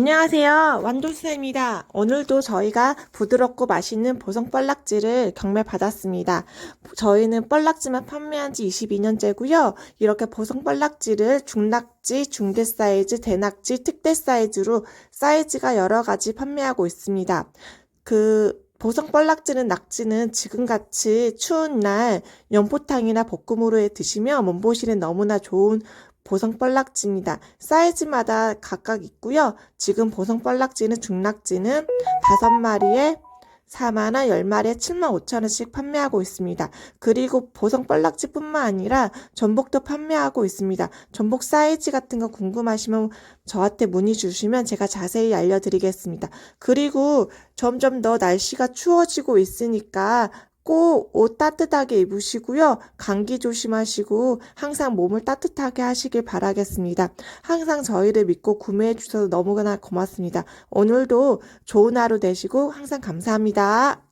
안녕하세요. 완도수입니다. 오늘도 저희가 부드럽고 맛있는 보성 뻘락지를 경매 받았습니다. 저희는 뻘락지만 판매한 지 22년째고요. 이렇게 보성 뻘락지를 중낙지, 중대 사이즈, 대낙지, 특대 사이즈로 사이즈가 여러 가지 판매하고 있습니다. 그 보성 뻘락지는 낙지는 지금같이 추운 날 연포탕이나 볶음으로 해 드시면 몸보신에 너무나 좋은 보성 뻘락지입니다. 사이즈마다 각각 있고요. 지금 보성 뻘락지는 중낙지는 5마리에 4만원, 10마리에 7만 5천원씩 판매하고 있습니다. 그리고 보성 뻘락지뿐만 아니라 전복도 판매하고 있습니다. 전복 사이즈 같은 거 궁금하시면 저한테 문의 주시면 제가 자세히 알려드리겠습니다. 그리고 점점 더 날씨가 추워지고 있으니까 꼭 옷 따뜻하게 입으시고요. 감기 조심하시고 항상 몸을 따뜻하게 하시길 바라겠습니다. 항상 저희를 믿고 구매해 주셔서 너무나 고맙습니다. 오늘도 좋은 하루 되시고 항상 감사합니다.